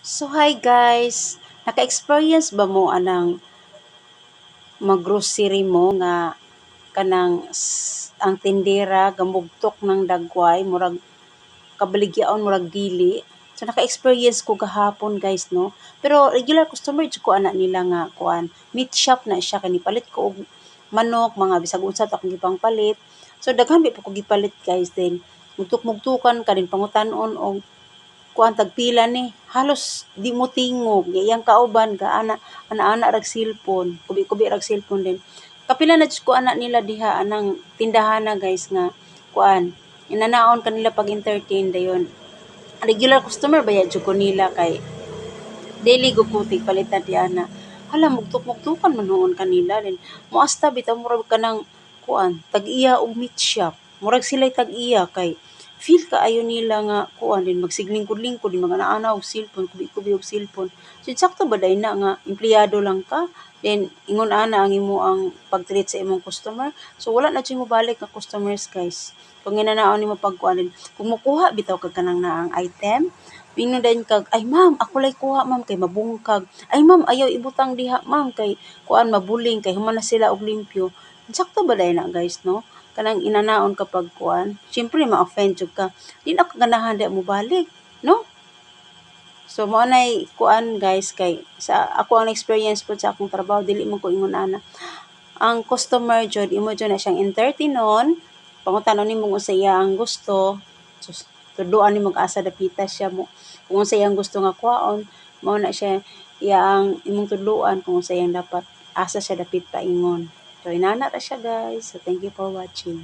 So hi guys, naka-experience ba mo anang maggrocery mo nga kanang ang tindera gamugtok ng dagway murag kabaligyaon murag dili. So naka-experience ko gahapon guys no. Pero regular customer jud ko ana nila nga kuan. Meat shop na siya kani palit ko og manok mga bisag unsa ta akong gipang palit. So daghan po ko gipalit guys then mugtuk-mugtukan kanin pangutan-on og kuan tagpila ni halos di mo tingog. Iyang kauban ga ana ana-ana rag cellphone. Kubi-kubi rag cellphone din. Kapila na ko ana nila diha anang tindahana guys nga kuan inanaon kanila pag entertain dayon. Regular customer bayad jud ko nila kay daily gud ko palitan di ana. Hala mugtuk-mugtukan man noon kanila din. Muasta bitaw murag kanang kuan tag-iya og meat shop. Murag sila'y tag-iya kay feel kaayo nila nga kuan din magsiglingkod-lingkod din mga ana og cellphone kubi-kubi og cellphone so sakto ba day na nga empleyado lang ka then ingon ana ang imo ang pag-treat sa imong customer so wala na mo balik nga customers guys kung ginanaon nimo pagkuan din kung mokuha bitaw kag kanang naang item din kag, ay ma'am, ako lay kuha ma'am kay mabungkag. Ay ma'am, ayaw ibutang diha ma'am kay kuan mabuling kay human na sila og limpyo. Sakto ba na guys no? Kanang inanaon kapag kuan. Syempre ma-offend jud ka. Di na ka ganahan di mo balik, no? So mo nay kuan guys kay sa ako ang experience po sa akong trabaho dili man ko ingon ana. Ang customer jud imo jud na siyang entertainon. Pangutan-on nimo kung sa iya ang gusto. So, tuduan nimo asa dapita siya mo kung sa iyang gusto nga kuhaon mao na siya iya ang imong tudluan kung sa iyang dapat asa siya dapit paingon so inana ra siya guys. So thank you for watching